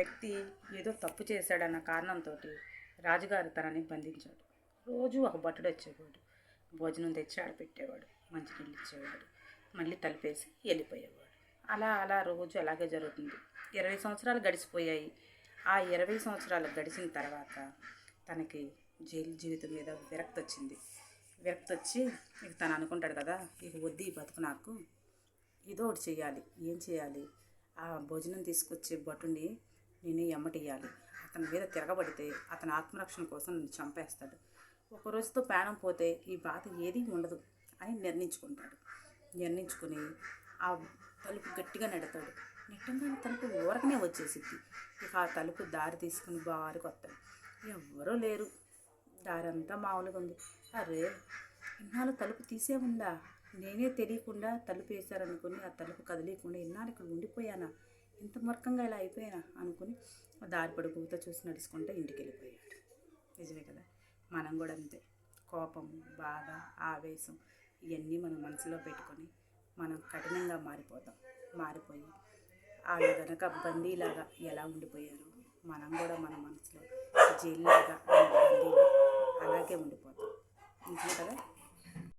వ్యక్తి ఏదో తప్పు చేశాడన్న కారణంతో రాజుగారు తనని బంధించాడు. రోజు ఒక భటుడు వచ్చేవాడు. భోజనం తెచ్చి ఆడ పెట్టేవాడు మంచినీళ్ళు ఇచ్చేవాడు. మళ్ళీ తలిపేసి వెళ్ళిపోయేవాడు. అలా అలా రోజు అలాగే జరుగుతుంది. ఇరవై సంవత్సరాలు గడిచిపోయాయి. ఆ ఇరవై సంవత్సరాలు గడిచిన తర్వాత తనకి జైలు జీవితం మీద విరక్తి వచ్చింది. విరక్తి వచ్చి ఇక తను అనుకుంటాడు కదా ఇక వద్దు ఈ బతుకు నాకు. ఏదో ఒకటి చేయాలి. ఏం చేయాలి? ఆ భోజనం తీసుకొచ్చే భటుని నేను ఎమ్మటియ్యాలి అతని మీద తిరగబడితే అతని ఆత్మరక్షణ కోసం నన్ను చంపేస్తాడు. ఒక రోజుతో ప్రాణం పోతే ఈ బాధ ఏదీ ఉండదు అని నిర్ణయించుకుంటాడు. నిర్ణయించుకుని ఆ తలుపు గట్టిగా నెడతాడు. నెట్టంగానే తలుపు ఊరకనే వచ్చేసిద్ది. ఇక ఆ తలుపు దారి తీసుకుని బారికి వస్తాడు. ఎవ్వరూ లేరు. దారి అంతా మామూలుగా ఉంది. అరే ఇన్నాళ్ళు తలుపు తీసే ఉందా? నేనే తెలియకుండా తలుపు వేశారనుకుని ఆ తలుపు కదిలీకుండా ఇన్నాళ్ళు ఇక్కడ ఉండిపోయానా? ఇంత మొరకంగా ఇలా అయిపోయినా అనుకుని దారి పడుకుంటూ చూసి నడుచుకుంటే ఇంటికి వెళ్ళిపోయాడు నిజమే కదా? మనం కూడా అంతే. కోపం బాధ ఆవేశం ఇవన్నీ మనం మనసులో పెట్టుకొని మనం కఠినంగా మారిపోతాం. మారిపోయి వాళ్ళు కనుక బందీలాగా ఎలా ఉండిపోయారు మనం కూడా మన మనసులో జైల్లాగా బందీలు అలాగే ఉండిపోతాం. నిజమే కదా?